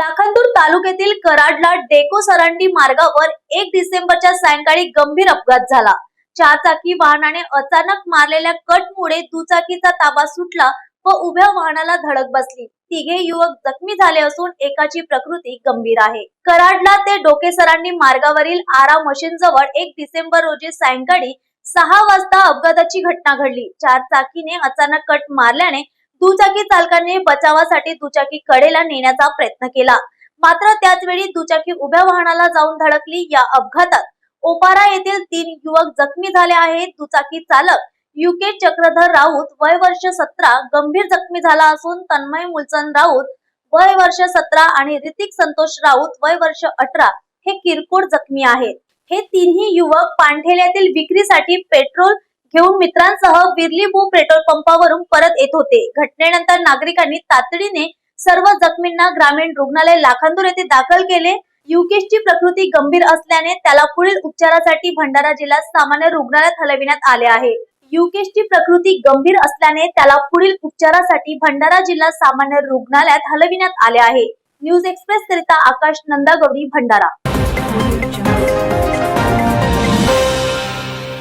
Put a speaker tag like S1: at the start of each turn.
S1: लाखांदूर तालुक्यातील कराडला डेको सरांडी मार्गावर एक डिसेंबरच्या सायंकाळी गंभीर अपघात झाला. चार चाकी वाहनाने अचानक मारलेल्या कटमुळे दुचाकीचा ताबा सुटला व उभ्या वाहनाला धडक बसली. तिघे युवक जखमी झाले असून एकाची प्रकृती गंभीर आहे. कराडला ते डोकेसरांनी मार्गावरील आरा मशीन जवळ एक डिसेंबर रोजी सायंकाळी सहा वाजता अपघाताची घटना घडली. चार चाकीने अचानक कट मारल्याने दुचाकी चालकाने बचावासाठी दुचाकी कडेला नेण्याचा प्रयत्न केला. मात्र त्याच वेळी दुचाकी उभ्या वाहनाला जाऊन धडकली. या अपघातात ओपारा येथील तीन युवक जखमी झाले आहेत. दुचाकी चालक युके चक्रधर राऊत वय वर्ष सतरा गंभीर जखमी झाला असून तन्मय मुलचंद राऊत वय वर्ष सतरा आणि ऋतिक संतोष राऊत वय वर्ष अठरा हे किरकोळ जखमी आहेत. हे तिन्ही युवक पांढेल्यातील विक्रीसाठी पेट्रोल घेऊन मित्रांसह विरलीबू पेट्रोल पंपावरून परत येत होते. घटनेनंतर नागरिकांनी तातडीने सर्व जखमींना ग्रामीण रुग्णालय लाखांदूर येथे दाखल केले. युकेशची प्रकृती गंभीर असल्याने त्याला पुढील उपचारासाठी भंडारा जिल्हा सामान्य रुग्णालयात हलविण्यात आले आहे. युकेशची प्रकृती गंभीर असल्याने त्याला पुढील उपचारासाठी भंडारा जिल्हा सामान्य रुग्णालयात हलविण्यात आले आहे. न्यूज एक्सप्रेस करिता आकाश नंदागौरी भंडारा.